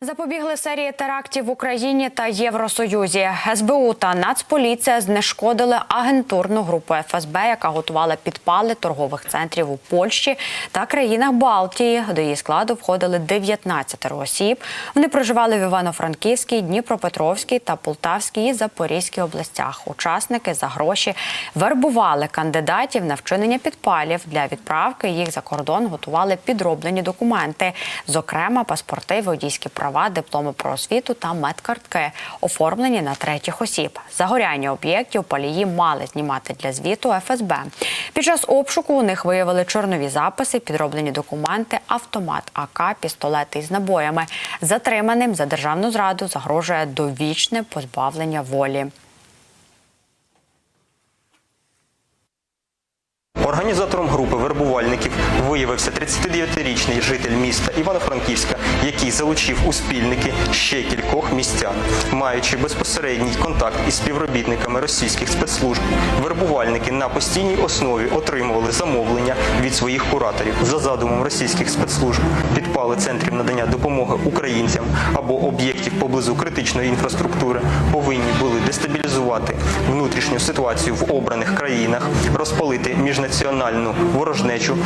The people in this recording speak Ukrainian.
Запобігли серії терактів в Україні та Євросоюзі. СБУ та Нацполіція знешкодили агентурну групу ФСБ, яка готувала підпали торгових центрів у Польщі та країнах Балтії. До її складу входили 19 осіб. Вони проживали в Івано-Франківській, Дніпропетровській та Полтавській і Запорізькій областях. Учасники за гроші вербували кандидатів на вчинення підпалів. Для відправки їх за кордон готували підроблені документи, зокрема паспорти, водійські права, дипломи про освіту та медкартки, оформлені на третіх осіб. Загоряння об'єктів палії мали знімати для звіту ФСБ. Під час обшуку у них виявили чорнові записи, підроблені документи, автомат АК, пістолети із набоями. Затриманим за державну зраду загрожує довічне позбавлення волі. Організатором групи вербувальників виявився 39-річний житель міста Івано-Франківська, який залучив у спільники ще кількох містян. Маючи безпосередній контакт із співробітниками російських спецслужб, вербувальники на постійній основі отримували замовлення від своїх кураторів за задумом російських спецслужб. Підпали центрів надання допомоги українцям або об'єктів поблизу критичної інфраструктури повинні були дестабілізувати внутрішню ситуацію в обраних країнах, розпалити міжнаціональну ворожнечу